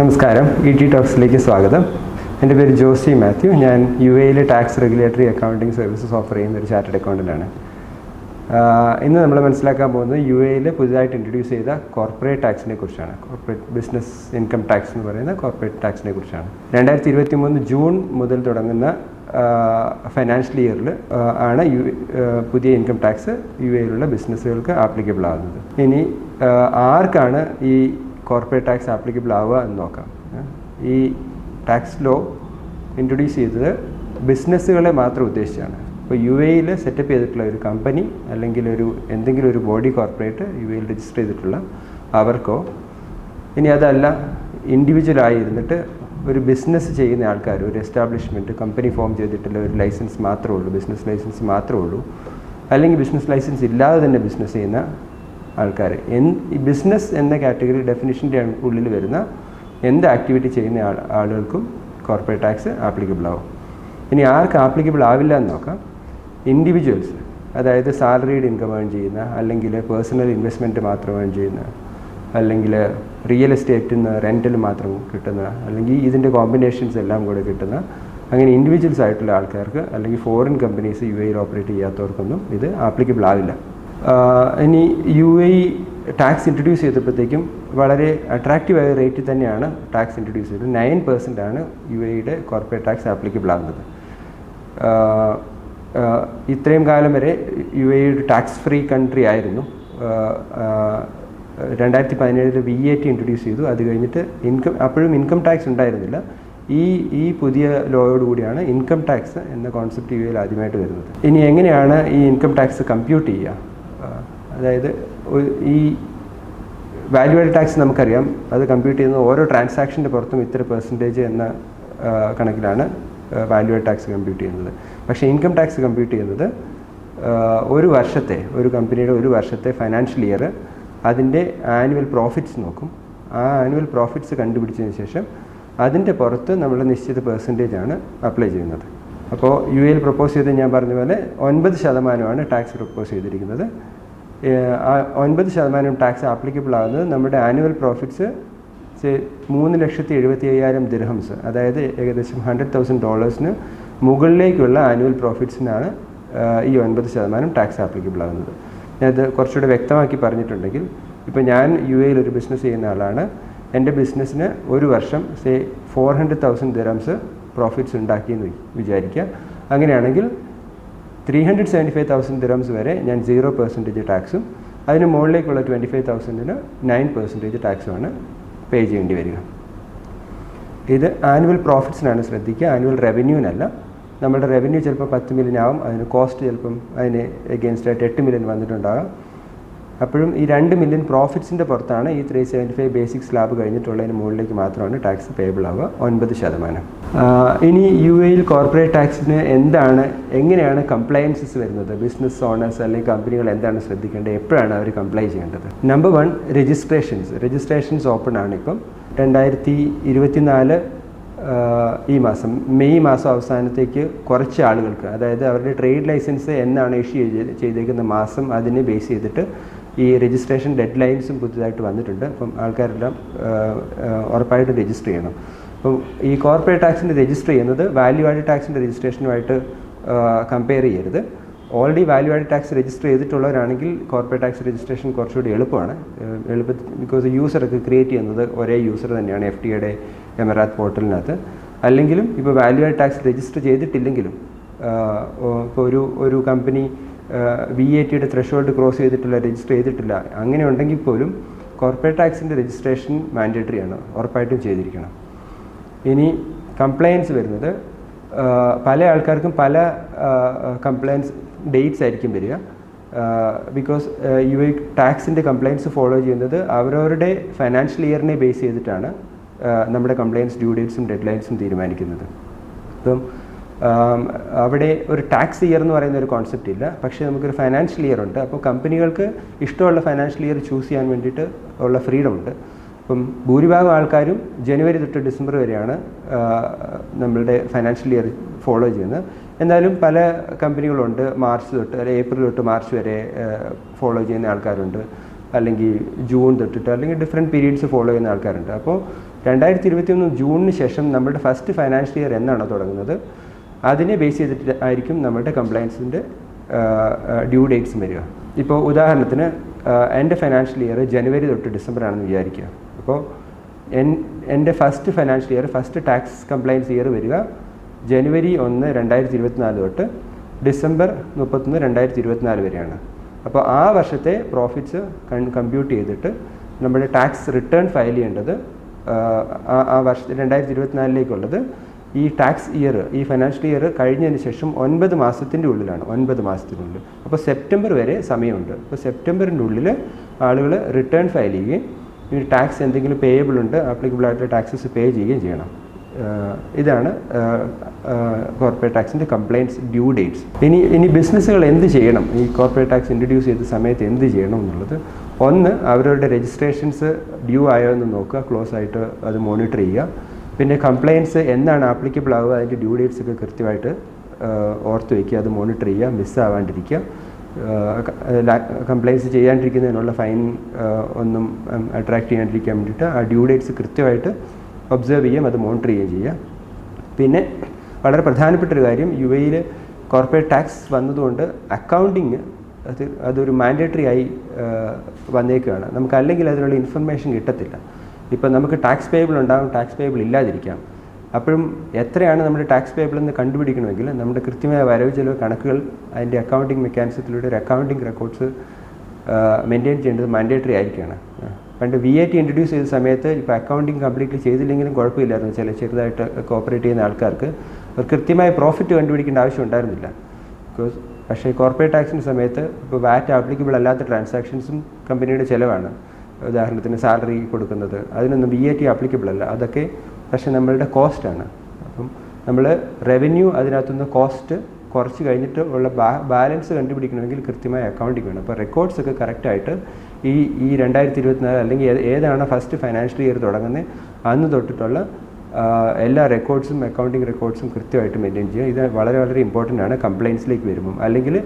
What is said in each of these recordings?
നമസ്കാരം. E T ടോക്സിലേക്ക് സ്വാഗതം. എന്റെ പേര് ജോസി മാത്യു. ഞാൻ യു എയിലെ tax regulatory accounting services offer ചെയ്യുന്ന ഒരു ചാർട്ടഡ് അക്കൗണ്ടന്റാണ് ഇന്ന് നമ്മൾ മനസ്സിലാക്കാൻ പോകുന്നത് യു എയിൽ പുതുതായിട്ട് ഇൻട്രൊഡ്യൂസ് ചെയ്ത കോർപ്പറേറ്റ് ടാക്സിനെ കുറിച്ചാണ്. കോർപ്പറേറ്റ് ബിസിനസ് ഇൻകം ടാക്സ് എന്ന് പറയുന്ന കോർപ്പറേറ്റ് ടാക്സിനെ കുറിച്ചാണ്. രണ്ടായിരത്തി ഇരുപത്തി മൂന്ന് ജൂൺ മുതൽ തുടങ്ങുന്ന ഫൈനാൻഷ്യൽ ഇയറിൽ ആണ് യു പുതിയ ഇൻകം ടാക്സ് യു എയിലുള്ള ബിസിനസ്സുകൾക്ക് ആപ്ലിക്കബിൾ ആകുന്നത്. ഇനി ആർക്കാണ് ഈ കോർപ്പറേറ്റ് ടാക്സ് ആപ്ലിക്കബിൾ ആവുക എന്ന് നോക്കാം. ഈ ടാക്സ് ലോ ഇൻട്രൊഡ്യൂസ് ചെയ്തത് ബിസിനസ്സുകളെ മാത്രം ഉദ്ദേശിച്ചാണ്. ഇപ്പോൾ യു എയിൽ സെറ്റപ്പ് ചെയ്തിട്ടുള്ള ഒരു കമ്പനി അല്ലെങ്കിൽ ഒരു എന്തെങ്കിലും ഒരു ബോഡി കോർപ്പറേറ്റ് യു എയിൽ രജിസ്റ്റർ ചെയ്തിട്ടുള്ള അവർക്കോ ഇനി അതല്ല ഇൻഡിവിജ്വലായി ഇരുന്നിട്ട് ഒരു ബിസിനസ് ചെയ്യുന്ന ആൾക്കാർ ഒരു എസ്റ്റാബ്ലിഷ്മെന്റ് കമ്പനി ഫോം ചെയ്തിട്ടുള്ള ഒരു ലൈസൻസ് മാത്രമേ ഉള്ളൂ ബിസിനസ് ലൈസൻസ് മാത്രമേ ഉള്ളൂ. അല്ലെങ്കിൽ ബിസിനസ് ലൈസൻസ് ഇല്ലാതെ തന്നെ ബിസിനസ് ചെയ്യുന്ന ആൾക്കാർ ഈ ബിസിനസ് എന്ന കാറ്റഗറി ഡെഫിനിഷന്റെ ഉള്ളിൽ വരുന്ന എന്ത് ആക്ടിവിറ്റി ചെയ്യുന്ന ആൾ ആളുകൾക്കും കോർപ്പറേറ്റ് ടാക്സ് ആപ്ലിക്കബിൾ ആവും. ഇനി ആർക്ക് ആപ്ലിക്കബിൾ ആവില്ല എന്ന് നോക്കാം. ഇൻഡിവിജ്വൽസ് അതായത് സാലറീഡ് ഇൻകം ഏൺ ചെയ്യുന്ന അല്ലെങ്കിൽ പേഴ്സണൽ ഇൻവെസ്റ്റ്മെന്റ് മാത്രം ഏൺ ചെയ്യുന്ന അല്ലെങ്കിൽ റിയൽ എസ്റ്റേറ്റിൽ നിന്ന് റെന്റിൽ മാത്രം കിട്ടുന്ന അല്ലെങ്കിൽ ഇതിന്റെ കോമ്പിനേഷൻസ് എല്ലാം കൂടെ കിട്ടുന്ന അങ്ങനെ ഇൻഡിവിജ്വൽസ് ആയിട്ടുള്ള ആൾക്കാർക്ക് അല്ലെങ്കിൽ ഫോറിൻ കമ്പനീസ് യു എയിൽ ഓപ്പറേറ്റ് ചെയ്യാത്തവർക്കൊന്നും ഇത് ആപ്ലിക്കബിൾ ആവില്ല. ഇനി യു എ ടാക്സ് ഇൻട്രൊഡ്യൂസ് ചെയ്തപ്പോഴത്തേക്കും വളരെ അട്രാക്റ്റീവായ റേറ്റിൽ തന്നെയാണ് ടാക്സ് ഇൻട്രൊഡ്യൂസ് ചെയ്തത്. നയൻ പെർസെന്റ് ആണ് യു എയുടെ കോർപ്പറേറ്റ് ടാക്സ് ആപ്ലിക്കബിൾ ആകുന്നത്. ഇത്രയും കാലം വരെ യു എ ഒരു ടാക്സ് ഫ്രീ കൺട്രി ആയിരുന്നു. രണ്ടായിരത്തി പതിനേഴിൽ വി എ ടി ഇൻട്രൊഡ്യൂസ് ചെയ്തു. അത് കഴിഞ്ഞിട്ട് ഇൻകം അപ്പോഴും ഇൻകം ടാക്സ് ഉണ്ടായിരുന്നില്ല. ഈ ഈ പുതിയ ലോയോട് കൂടിയാണ് ഇൻകം ടാക്സ് എന്ന കോൺസെപ്റ്റ് യു എയിൽ ആദ്യമായിട്ട് വരുന്നത്. ഇനി എങ്ങനെയാണ് ഈ ഇൻകം ടാക്സ് കമ്പ്യൂട്ട് ചെയ്യുക? അതായത് ഈ വാല്യൂ ആഡ് ടാക്സ് നമുക്കറിയാം. അത് കമ്പ്യൂട്ട് ചെയ്യുന്ന ഓരോ ട്രാൻസാക്ഷന്റെ പുറത്തും ഇത്ര പെർസെന്റേജ് എന്ന കണക്കിലാണ് വാല്യൂ ആഡ് ടാക്സ് കമ്പ്യൂട്ട് ചെയ്യുന്നത്. പക്ഷേ ഇൻകം ടാക്സ് കമ്പ്യൂട്ട് ചെയ്യുന്നത് ഒരു വർഷത്തെ ഒരു കമ്പനിയുടെ ഒരു വർഷത്തെ ഫൈനാൻഷ്യൽ ഇയർ അതിന്റെ ആനുവൽ പ്രോഫിറ്റ്സ് നോക്കും. ആ ആനുവൽ പ്രോഫിറ്റ്സ് കണ്ടുപിടിച്ചതിന് ശേഷം അതിന്റെ പുറത്ത് നമ്മൾ നിശ്ചിത പെർസെന്റേജ് ആണ് അപ്ലൈ ചെയ്യുന്നത്. അപ്പോൾ യു എയിൽ പ്രപ്പോസ് ചെയ്ത് ഞാൻ പറഞ്ഞ പോലെ ഒൻപത് ശതമാനമാണ് ടാക്സ് പ്രപ്പോസ് ചെയ്തിരിക്കുന്നത്. ഒൻപത് ശതമാനം ടാക്സ് ആപ്ലിക്കബിൾ ആകുന്നത് നമ്മുടെ ആനുവൽ പ്രോഫിറ്റ്സ് മൂന്ന് ലക്ഷത്തി എഴുപത്തി അയ്യായിരം ദിർഹംസ് അതായത് ഏകദേശം ഹൺഡ്രഡ് തൗസൻഡ് ഡോളേഴ്സിന് മുകളിലേക്കുള്ള ആനുവൽ പ്രോഫിറ്റ്സിനാണ് ഈ ഒൻപത് ശതമാനം ടാക്സ് ആപ്ലിക്കബിൾ ആകുന്നത്. ഞാനത് കുറച്ചുകൂടെ വ്യക്തമാക്കി പറഞ്ഞിട്ടുണ്ടെങ്കിൽ ഇപ്പോൾ ഞാൻ യു എയിൽ ഒരു ബിസിനസ് ചെയ്യുന്ന ആളാണ്. എന്റെ ബിസിനസ്സിന് ഒരു വർഷം say four hundred thousand dirhams profits ഉണ്ടാക്കിയെന്ന് വിചാരിക്കുക. അങ്ങനെയാണെങ്കിൽ three hundred seventy five thousand dirhams വരെ ഞാൻ സീറോ പെർസെന്റേജ് ടാക്സും അതിന് മുകളിലേക്കുള്ള ട്വന്റി ഫൈവ് തൗസൻഡിന് നയൻ പെർസെന്റേജ് ടാക്സുമാണ് പേ ചെയ്യേണ്ടി വരിക. ഇത് ആനുവൽ പ്രോഫിറ്റ്സിനാണ് ശ്രദ്ധിക്കുക. ആനുവൽ റവന്യൂവിനല്ല നമ്മുടെ റവന്യൂ ചിലപ്പോൾ പത്ത് മില്യൻ ആവും അതിന് കോസ്റ്റ് ചിലപ്പം അതിന് എഗെയിൻസ്റ്റ് ആയിട്ട് എട്ട് മില്യൺ വന്നിട്ടുണ്ടാകാം. അപ്പോഴും ഈ രണ്ട് മില്യൺ പ്രോഫിറ്റ്സിന്റെ പുറത്താണ് ഈ three seventy five basic slab കഴിഞ്ഞിട്ടുള്ളതിന് മുകളിലേക്ക് മാത്രമാണ് ടാക്സ് പേബിൾ ആവുക ഒൻപത് ശതമാനം. ഇനി യു എയിൽ കോർപ്പറേറ്റ് ടാക്സിന് എന്താണ് എങ്ങനെയാണ് കംപ്ലയൻസസ് വരുന്നത്? ബിസിനസ് ഓണേഴ്സ് അല്ലെങ്കിൽ കമ്പനികൾ എന്താണ് ശ്രദ്ധിക്കേണ്ടത്? എപ്പോഴാണ് അവർ കംപ്ലൈ ചെയ്യേണ്ടത്? Number one registrations registrations open ആണ് ഇപ്പം. രണ്ടായിരത്തി ഇരുപത്തിനാല് ഈ മാസം മെയ് മാസം അവസാനത്തേക്ക് കുറച്ച് ആളുകൾക്ക് അതായത് അവരുടെ ട്രേഡ് ലൈസൻസ് എന്നാണ് ഇഷ്യൂ ചെയ്തേക്കുന്ന മാസം അതിനെ ബേസ് ചെയ്തിട്ട് ഈ രജിസ്ട്രേഷൻ ഡെഡ് ലൈൻസും പുതിയതായിട്ട് വന്നിട്ടുണ്ട്. അപ്പം ആൾക്കാരെല്ലാം ഉറപ്പായിട്ട് രജിസ്റ്റർ ചെയ്യണം. അപ്പം ഈ കോർപ്പറേറ്റ് ടാക്സിന്റെ രജിസ്റ്റർ ചെയ്യുന്നത് വാല്യൂ ആഡ് ടാക്സിന്റെ രജിസ്ട്രേഷനുമായിട്ട് കമ്പയർ ചെയ്യരുത്. Already value add tax register ചെയ്തിട്ടുള്ളവരാണെങ്കിൽ corporate tax registration കുറച്ചുകൂടി എളുപ്പമാണ്. എളുപ്പത്തിൽ ബിക്കോസ് യൂസറൊക്കെ ക്രിയേറ്റ് ചെയ്യുന്നത് ഒരേ യൂസർ തന്നെയാണ് എഫ് ടി ടിയുടെ എമറാത്ത് പോർട്ടലിനകത്ത് അല്ലെങ്കിലും ഇപ്പോൾ വാല്യൂ ആഡ് ടാക്സ് രജിസ്റ്റർ ചെയ്തിട്ടില്ലെങ്കിലും ഇപ്പോൾ ഒരു ഒരു കമ്പനി വി എ ടിയുടെ ത്രഷോൾഡ് ക്രോസ് ചെയ്തിട്ടില്ല രജിസ്റ്റർ ചെയ്തിട്ടില്ല. അങ്ങനെ ഉണ്ടെങ്കിൽ പോലും കോർപ്പറേറ്റ് ടാക്സിന്റെ രജിസ്ട്രേഷൻ മാൻഡേറ്ററി ആണ്. ഉറപ്പായിട്ടും ചെയ്തിരിക്കണം. ഇനി കംപ്ലയൻസ് വരുന്നത് പല ആൾക്കാർക്കും പല കംപ്ലയൻസ് ഡേറ്റ്സ് ആയിരിക്കും വരിക. ബിക്കോസ് യു ഐ ടാക്സിന്റെ കംപ്ലയൻസ് ഫോളോ ചെയ്യുന്നത് അവരവരുടെ ഫൈനാൻഷ്യൽ ഇയറിനെ ബേസ് ചെയ്തിട്ടാണ് നമ്മുടെ കംപ്ലയൻസ് ഡ്യൂ ഡേറ്റ്സും ഡെഡ് ലൈൻസും തീരുമാനിക്കുന്നത്. ഇപ്പം അവിടെ ഒരു ടാക്സ് ഇയർ എന്ന് പറയുന്ന ഒരു കോൺസെപ്റ്റ് ഇല്ല. പക്ഷേ നമുക്കൊരു ഫൈനാൻഷ്യൽ ഇയർ ഉണ്ട്. അപ്പോൾ കമ്പനികൾക്ക് ഇഷ്ടമുള്ള ഫൈനാൻഷ്യൽ ഇയർ ചൂസ് ചെയ്യാൻ വേണ്ടിയിട്ട് ഉള്ള ഫ്രീഡം ഉണ്ട്. അപ്പം ഭൂരിഭാഗം ആൾക്കാരും ജനുവരി തൊട്ട് ഡിസംബർ വരെയാണ് നമ്മളുടെ ഫൈനാൻഷ്യൽ ഇയർ ഫോളോ ചെയ്യുന്നത്. എന്നാലും പല കമ്പനികളുണ്ട്. മാർച്ച് തൊട്ട് അല്ലെങ്കിൽ ഏപ്രിൽ തൊട്ട് മാർച്ച് വരെ ഫോളോ ചെയ്യുന്ന ആൾക്കാരുണ്ട്. അല്ലെങ്കിൽ ജൂൺ തൊട്ടിട്ട് അല്ലെങ്കിൽ ഡിഫറെന്റ് പീരീഡ്സ് ഫോളോ ചെയ്യുന്ന ആൾക്കാരുണ്ട്. അപ്പോൾ രണ്ടായിരത്തി ഇരുപത്തി ഒന്ന് ജൂണിന് ശേഷം നമ്മുടെ ഫസ്റ്റ് ഫൈനാൻഷ്യൽ ഇയർ എന്നാണോ തുടങ്ങുന്നത്? അതിനെ ബേസ് ചെയ്തിട്ട് ആയിരിക്കും നമ്മുടെ കംപ്ലയൻസിന്റെ ഡ്യൂ ഡേറ്റ്സും വരിക. ഇപ്പോൾ ഉദാഹരണത്തിന് എന്റെ ഫൈനാൻഷ്യൽ ഇയർ ജനുവരി തൊട്ട് ഡിസംബർ ആണെന്ന് വിചാരിക്കുക. അപ്പോൾ എൻ എന്റെ first financial year first tax compliance year വരിക. ജനുവരി ഒന്ന് രണ്ടായിരത്തി ഇരുപത്തിനാല് തൊട്ട് ഡിസംബർ മുപ്പത്തൊന്ന് രണ്ടായിരത്തി ഇരുപത്തിനാല് വരെയാണ്. അപ്പോൾ ആ വർഷത്തെ പ്രോഫിറ്റ്സ് കമ്പ്യൂട്ട് ചെയ്തിട്ട് നമ്മുടെ ടാക്സ് റിട്ടേൺ ഫയൽ ചെയ്യേണ്ടത് ആ- ആ വർഷ രണ്ടായിരത്തി ഇരുപത്തിനാലിലേക്കുള്ളത് ഈ ടാക്സ് ഇയർ ഈ ഫൈനാൻഷ്യൽ ഇയർ കഴിഞ്ഞതിന് ശേഷം ഒൻപത് മാസത്തിന്റെ ഉള്ളിലാണ് ഒൻപത് മാസത്തിനുള്ളിൽ അപ്പോൾ സെപ്റ്റംബർ വരെ സമയമുണ്ട്. അപ്പോൾ സെപ്റ്റംബറിന്റെ ഉള്ളിൽ ആളുകൾ റിട്ടേൺ ഫയൽ ചെയ്യുകയും ഈ ടാക്സ് എന്തെങ്കിലും പേയബിൾ ഉണ്ട് ആപ്ലിക്കബിൾ ആയിട്ടുള്ള ടാക്സസ് പേ ചെയ്യുകയും ചെയ്യണം. ഇതാണ് കോർപ്പറേറ്റ് ടാക്സിന്റെ കംപ്ലയിന്റ്സ് ഡ്യൂ ഡേറ്റ്സ് ഇനി ഇനി ബിസിനസ്സുകൾ എന്ത് ചെയ്യണം? ഈ കോർപ്പറേറ്റ് ടാക്സ് ഇൻട്രൊഡ്യൂസ് ചെയ്ത സമയത്ത് എന്ത് ചെയ്യണം എന്നുള്ളത്. ഒന്ന് അവരുടെ രജിസ്ട്രേഷൻസ് ഡ്യൂ ആയോ എന്ന് നോക്കുക ക്ലോസ് ആയിട്ട് അത് മോണിറ്റർ ചെയ്യുക. പിന്നെ കംപ്ലയിൻസ് എന്നാണ് ആപ്ലിക്കബിൾ ആവുക അതിന്റെ ഡ്യൂ ഡേറ്റ്സ് ഒക്കെ കൃത്യമായിട്ട് ഓർത്ത് വയ്ക്കുക അത് മോണിറ്റർ ചെയ്യുക മിസ്സാവാണ്ടിരിക്കുക കംപ്ലയിൻസ് ചെയ്യാണ്ടിരിക്കുന്നതിനുള്ള ഫൈൻ ഒന്നും അട്രാക്ട് ചെയ്യാണ്ടിരിക്കാൻ വേണ്ടിയിട്ട് ആ ഡ്യൂ ഡേറ്റ്സ് കൃത്യമായിട്ട് ഒബ്സർവ് ചെയ്യാം അത് മോണിറ്റർ ചെയ്യുകയും ചെയ്യുക. പിന്നെ വളരെ പ്രധാനപ്പെട്ട ഒരു കാര്യം യു എയിൽ കോർപ്പറേറ്റ് ടാക്സ് വന്നതുകൊണ്ട് അക്കൗണ്ടിങ് അത് അതൊരു മാൻഡേറ്ററി ആയി വന്നേക്കുകയാണ്. നമുക്ക് അല്ലെങ്കിൽ അതിനുള്ള ഇൻഫർമേഷൻ കിട്ടത്തില്ല. ഇപ്പം നമുക്ക് ടാക്സ് പേബിൾ ഉണ്ടാകും ടാക്സ് പേബിൾ ഇല്ലാതിരിക്കാം. അപ്പോഴും എത്രയാണ് നമ്മുടെ ടാക്സ് പേബിൾ എന്ന് കണ്ടുപിടിക്കണമെങ്കിൽ നമ്മുടെ കൃത്യമായ വരവ് ചെലവ് കണക്കുകൾ അതിന്റെ അക്കൗണ്ടിങ് മെക്കാനിസത്തിലൂടെ ഒരു അക്കൗണ്ടിങ് റെക്കോർഡ്സ് മെയിന്റെയിൻ ചെയ്യേണ്ടത് മാൻഡേറ്ററി ആയിരിക്കുകയാണ് പണ്ട് വി ഐ ടി ഇൻട്രൊഡ്യൂസ് ചെയ്ത സമയത്ത് ഇപ്പോൾ അക്കൗണ്ടിങ് കംപ്ലീറ്റ്ലി ചെയ്തില്ലെങ്കിലും കുഴപ്പമില്ലായിരുന്നു ചില ചെറുതായിട്ട് കോപ്പറേറ്റ് ചെയ്യുന്ന ആൾക്കാർക്ക്. അവർ കൃത്യമായ പ്രോഫിറ്റ് കണ്ടുപിടിക്കേണ്ട ആവശ്യം ഉണ്ടായിരുന്നില്ല. ബിക്കോസ് പക്ഷേ കോർപ്പറേറ്റ് ടാക്സിന്റെ സമയത്ത് ഇപ്പോൾ വാറ്റ് ആപ്ലിക്കബിൾ അല്ലാത്ത ട്രാൻസാക്ഷൻസും കമ്പനിയുടെ ചിലവാണ്. ഉദാഹരണത്തിന് സാലറി കൊടുക്കുന്നത് അതിനൊന്നും ബി എ ടി ആപ്ലിക്കബിൾ അല്ല. അതൊക്കെ പക്ഷേ നമ്മളുടെ കോസ്റ്റാണ് അപ്പം നമ്മൾ റവന്യൂ അതിനകത്തുനിന്ന് കോസ്റ്റ് കുറച്ച് കഴിഞ്ഞിട്ട് ഉള്ള ബാലൻസ് കണ്ടുപിടിക്കണമെങ്കിൽ കൃത്യമായ അക്കൗണ്ടിങ് വേണം. അപ്പോൾ റെക്കോർഡ്സ് ഒക്കെ കറക്റ്റായിട്ട് ഈ ഈ രണ്ടായിരത്തി ഇരുപത്തിനാല് അല്ലെങ്കിൽ ഏതാണ് ഫസ്റ്റ് ഫൈനാൻഷ്യൽ ഇയർ തുടങ്ങുന്നത് അന്ന് തൊട്ടിട്ടുള്ള എല്ലാ റെക്കോർഡ്സും അക്കൗണ്ടിങ് റെക്കോർഡ്സും കൃത്യമായിട്ട് മെയിന്റെയിൻ ചെയ്യുക. ഇത് വളരെ വളരെ ഇമ്പോർട്ടന്റ് ആണ്. കംപ്ലയിൻസിലേക്ക് വരുമ്പം. അല്ലെങ്കിൽ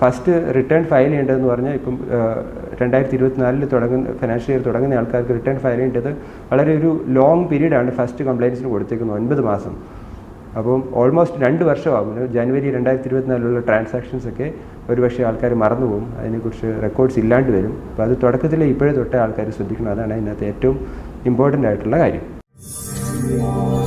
ഫസ്റ്റ് റിട്ടേൺ ഫയൽ ചെയ്യേണ്ടതെന്ന് പറഞ്ഞാൽ ഇപ്പം രണ്ടായിരത്തി ഇരുപത്തിനാലിൽ തുടങ്ങുന്ന ഫിനാൻഷ്യൽ ഇയർ തുടങ്ങുന്ന ആൾക്കാർക്ക് റിട്ടേൺ ഫയൽ ചെയ്യേണ്ടത് വളരെ ഒരു ലോങ് പീരീഡാണ് ഫസ്റ്റ് കംപ്ലയിൻസിന് കൊടുത്തേക്കുന്നത് ഒൻപത് മാസം. അപ്പം ഓൾമോസ്റ്റ് രണ്ട് വർഷമാകും. ജനുവരി രണ്ടായിരത്തി ഇരുപത്തിനാലിലുള്ള ട്രാൻസാക്ഷൻസ് ഒക്കെ ഒരുപക്ഷെ ആൾക്കാർ മറന്നുപോകും. അതിനെക്കുറിച്ച് റെക്കോർഡ്സ് ഇല്ലാണ്ട് വരും. അപ്പോൾ അത് തുടക്കത്തിൽ ഇപ്പോഴേ തൊട്ടേ ആൾക്കാർ ശ്രദ്ധിക്കണം. അതാണ് ഇന്നത്തെ ഏറ്റവും ഇമ്പോർട്ടന്റ് ആയിട്ടുള്ള കാര്യം. Senhor.